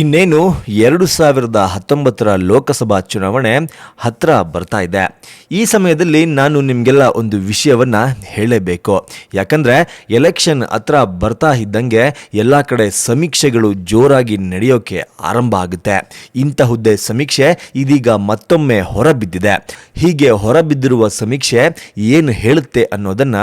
ಇನ್ನೇನು ಎರಡು ಸಾವಿರದ ಹತ್ತೊಂಬತ್ತರ ಲೋಕಸಭಾ ಚುನಾವಣೆ ಹತ್ರ ಬರ್ತಾ ಇದೆ. ಈ ಸಮಯದಲ್ಲಿ ನಾನು ನಿಮಗೆಲ್ಲ ಒಂದು ವಿಷಯವನ್ನ ಹೇಳಲೇಬೇಕು ಯಾಕಂದ್ರೆ ಎಲೆಕ್ಷನ್ ಹತ್ರ ಬರ್ತಾ ಇದ್ದಂಗೆ ಎಲ್ಲ ಕಡೆ ಸಮೀಕ್ಷೆಗಳು ಜೋರಾಗಿ ನಡೆಯೋಕೆ ಆರಂಭ ಆಗುತ್ತೆ. ಇಂತಹುದ್ದೇ ಸಮೀಕ್ಷೆ ಇದೀಗ ಮತ್ತೊಮ್ಮೆ ಹೊರಬಿದ್ದಿದೆ. ಹೀಗೆ ಹೊರಬಿದ್ದಿರುವ ಸಮೀಕ್ಷೆ ಏನು ಹೇಳುತ್ತೆ ಅನ್ನೋದನ್ನ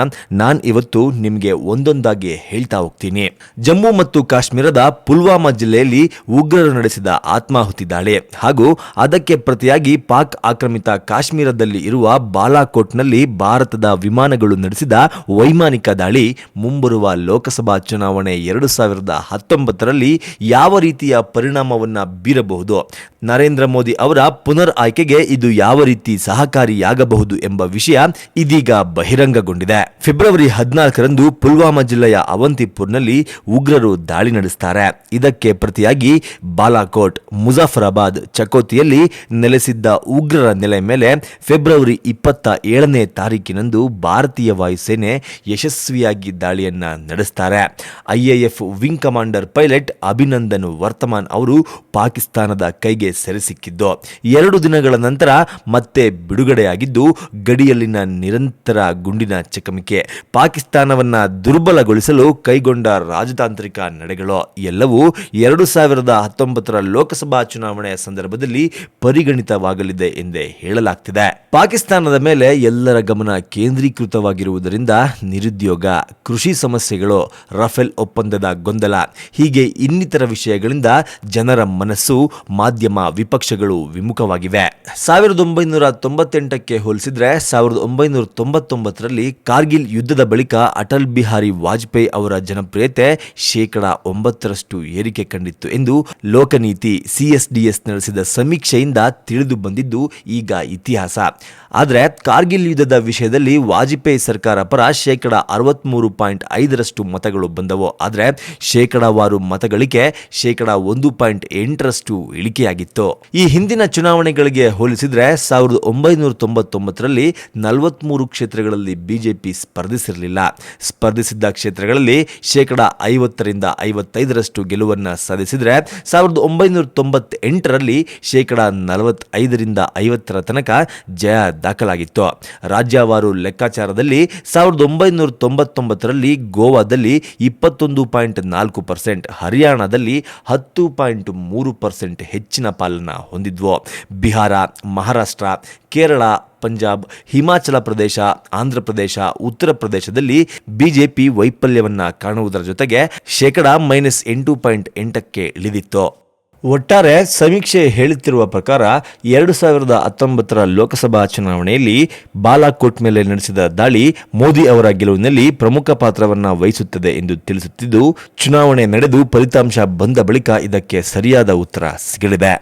ನಾನು ಇವತ್ತು ನಿಮಗೆ ಒಂದೊಂದಾಗಿ ಹೇಳ್ತಾ ಹೋಗ್ತೀನಿ. ಜಮ್ಮು ಮತ್ತು ಕಾಶ್ಮೀರದ ಪುಲ್ವಾಮಾ ಜಿಲ್ಲೆಯಲ್ಲಿ ಉಗ್ರರು ನಡೆಸಿದ ಆತ್ಮಾಹುತಿ ದಾಳಿ. ಹಾಗೂ ಅದಕ್ಕೆ ಪ್ರತಿಯಾಗಿ ಪಾಕ್ ಆಕ್ರಮಿತ ಕಾಶ್ಮೀರದಲ್ಲಿ ಇರುವ ಬಾಲಾಕೋಟ್ನಲ್ಲಿ ಭಾರತದ ವಿಮಾನಗಳು ನಡೆಸಿದ ವೈಮಾನಿಕ ದಾಳಿ ಮುಂಬರುವ ಲೋಕಸಭಾ ಚುನಾವಣೆ ಎರಡು ಸಾವಿರದ ಹತ್ತೊಂಬತ್ತರಲ್ಲಿ ಯಾವ ರೀತಿಯ ಪರಿಣಾಮವನ್ನು ಬೀರಬಹುದು? ನರೇಂದ್ರ ಮೋದಿ ಅವರ ಪುನರ್ ಆಯ್ಕೆಗೆ ಇದು ಯಾವ ರೀತಿ ಸಹಕಾರಿಯಾಗಬಹುದು ಎಂಬ ವಿಷಯ ಇದೀಗ ಬಹಿರಂಗಗೊಂಡಿದೆ. ಫೆಬ್ರವರಿ ಹದಿನಾಲ್ಕರಂದು ಪುಲ್ವಾಮಾ ಜಿಲ್ಲೆಯ ಅವಂತಿಪುರ್ನಲ್ಲಿ ಉಗ್ರರು ದಾಳಿ ನಡೆಸುತ್ತಾರೆ ಇದಕ್ಕೆ ಪ್ರತಿಯಾಗಿ ಬಾಲಾಕೋಟ್, ಮುಜಾಫರಾಬಾದ್, ಚಕೋತಿಯಲ್ಲಿ ನೆಲೆಸಿದ್ದ ಉಗ್ರರ ನೆಲೆ ಮೇಲೆ ಫೆಬ್ರವರಿ ಇಪ್ಪತ್ತ ಏಳನೇ ತಾರೀಕಿನಂದು ಭಾರತೀಯ ವಾಯುಸೇನೆ ಯಶಸ್ವಿಯಾಗಿ ದಾಳಿಯನ್ನ ನಡೆಸ್ತಾರೆ. IAF wing commander pilot Abhinandan Varthaman ಅವರು ಪಾಕಿಸ್ತಾನದ ಕೈಗೆ ಸೆರೆಸಿಕ್ಕಿದ್ದು. ಎರಡು ದಿನಗಳ ನಂತರ ಮತ್ತೆ ಬಿಡುಗಡೆಯಾಗಿದ್ದು ಗಡಿಯಲ್ಲಿನ ನಿರಂತರ ಗುಂಡಿನ ಚಕಮಕಿ. ಪಾಕಿಸ್ತಾನವನ್ನ ದುರ್ಬಲಗೊಳಿಸಲು ಕೈಗೊಂಡ ರಾಜತಾಂತ್ರಿಕ ನಡೆಗಳು ಎಲ್ಲವೂ ಎರಡು ಸಾವಿರದ ಹತ್ತೊಂಬತ್ತರ ಲೋಕಸಭಾ ಚುನಾವಣೆಯ ಸಂದರ್ಭದಲ್ಲಿ ಪರಿಗಣಿತವಾಗಲಿದೆ ಎಂದೇ ಹೇಳಲಾಗ್ತಿದೆ. ಪಾಕಿಸ್ತಾನದ ಮೇಲೆ ಎಲ್ಲರ ಗಮನ ಕೇಂದ್ರೀಕೃತವಾಗಿರುವುದರಿಂದ ನಿರುದ್ಯೋಗ, ಕೃಷಿ ಸಮಸ್ಯೆಗಳು, ರಫೇಲ್ ಒಪ್ಪಂದದ ಗೊಂದಲ, ಹೀಗೆ ಇನ್ನಿತರ ವಿಷಯಗಳಿಂದ ಜನರ ಮನಸ್ಸು ಮಾಧ್ಯಮ ವಿಪಕ್ಷಗಳು ವಿಮುಖವಾಗಿವೆ. ಸಾವಿರದ ಒಂಬೈನೂರ ತೊಂಬತ್ತೆಂಟಕ್ಕೆ ಹೋಲಿಸಿದ್ರೆ ಸಾವಿರದ ಒಂಬೈನೂರ ತೊಂಬತ್ತೊಂಬತ್ತರಲ್ಲಿ ಕಾರ್ಗಿಲ್ ಯುದ್ಧದ ಬಳಿಕ ಅಟಲ್ ಬಿಹಾರಿ ವಾಜಪೇಯಿ ಅವರ ಜನಪ್ರಿಯತೆ ಶೇಕಡ ಒಂಬತ್ತರಷ್ಟು ಏರಿಕೆ ಕಂಡಿತ್ತು ಎಂದು ಲೋಕನೀತಿ ಸಿಎಸ್ಡಿಎಸ್ ನಡೆಸಿದ ಸಮೀಕ್ಷೆಯಿಂದ ತಿಳಿದು ಬಂದಿದ್ದು ಈಗ ಇತಿಹಾಸ. ಆದರೆ ಕಾರ್ಗಿಲ್ ಯುದ್ಧದ ವಿಷಯದಲ್ಲಿ ವಾಜಪೇಯಿ ಸರ್ಕಾರ ಪರ ಶೇಕಡ ಅರವತ್ಮೂರು ಪಾಯಿಂಟ್ ಐದರಷ್ಟು ಮತಗಳು ಬಂದವು. ಆದರೆ ಶೇಕಡಾವಾರು ಮತಗಳಿಕೆ ಶೇಕಡ ಒಂದು ಪಾಯಿಂಟ್ ಎಂಟರಷ್ಟು ಇಳಿಕೆಯಾಗಿತ್ತು. ಈ ಹಿಂದಿನ ಚುನಾವಣೆಗಳಿಗೆ ಹೋಲಿಸಿದ್ರೆ ಸಾವಿರದ ಒಂಬೈನೂರ ತೊಂಬತ್ತೊಂಬತ್ತರಲ್ಲಿ ನಲವತ್ಮೂರು ಕ್ಷೇತ್ರಗಳಲ್ಲಿ ಬಿಜೆಪಿ ಸ್ಪರ್ಧಿಸಿರಲಿಲ್ಲ. ಸ್ಪರ್ಧಿಸಿದ್ದ ಕ್ಷೇತ್ರಗಳಲ್ಲಿ ಶೇಕಡ ಐವತ್ತರಿಂದ ಐವತ್ತೈದರಷ್ಟು ಗೆಲುವನ್ನು ಸಾಧಿಸಿದರೆ ಸಾವಿರದ ಒಂಬೈನೂರ ತೊಂಬತ್ತೆಂಟರಲ್ಲಿ ಶೇಕಡ ನಲವತ್ತೈದರಿಂದ ಐವತ್ತರ ತನಕ ಜಯ ದಾಖಲಾಗಿತ್ತು. ರಾಜ್ಯವಾರು ಲೆಕ್ಕಾಚಾರದಲ್ಲಿ ಸಾವಿರದ ಒಂಬೈನೂರ ತೊಂಬತ್ತೊಂಬತ್ತರಲ್ಲಿ ಗೋವಾದಲ್ಲಿ ಇಪ್ಪತ್ತೊಂದು ಪಾಯಿಂಟ್ ನಾಲ್ಕು ಪರ್ಸೆಂಟ್, ಹರಿಯಾಣದಲ್ಲಿ ಹತ್ತು ಪಾಯಿಂಟ್ ಮೂರು ಪರ್ಸೆಂಟ್ ಹೆಚ್ಚಿನ ಪಾಲನ್ನ ಹೊಂದಿದ್ವು. ಬಿಹಾರ, ಮಹಾರಾಷ್ಟ್ರ, ಕೇರಳ, ಪಂಜಾಬ್, ಹಿಮಾಚಲ ಪ್ರದೇಶ, ಆಂಧ್ರ ಪ್ರದೇಶ, ಉತ್ತರ ಪ್ರದೇಶದಲ್ಲಿ ಬಿಜೆಪಿ ವೈಫಲ್ಯವನ್ನ ಕಾಣುವುದರ ಜೊತೆಗೆ ಶೇಕಡ ಮೈನಸ್ ಎಂಟು ಪಾಯಿಂಟ್ ಎಂಟಕ್ಕೆ ಇಳಿದಿತ್ತು. ಒಟ್ಟಾರೆ ಸಮೀಕ್ಷೆ ಹೇಳುತ್ತಿರುವ ಪ್ರಕಾರ ಎರಡು ಸಾವಿರದ ಹತ್ತೊಂಬತ್ತರ ಲೋಕಸಭಾ ಚುನಾವಣೆಯಲ್ಲಿ ಬಾಲಾಕೋಟ್ ಮೇಲೆ ನಡೆಸಿದ ದಾಳಿ ಮೋದಿ ಅವರ ಗೆಲುವಿನಲ್ಲಿ ಪ್ರಮುಖ ಪಾತ್ರವನ್ನು ವಹಿಸುತ್ತದೆ ಎಂದು ತಿಳಿಸುತ್ತಿದ್ದು, ಚುನಾವಣೆ ನಡೆದು ಫಲಿತಾಂಶ ಬಂದ ಬಳಿಕ ಇದಕ್ಕೆ ಸರಿಯಾದ ಉತ್ತರ ಸಿಗಲಿದೆ.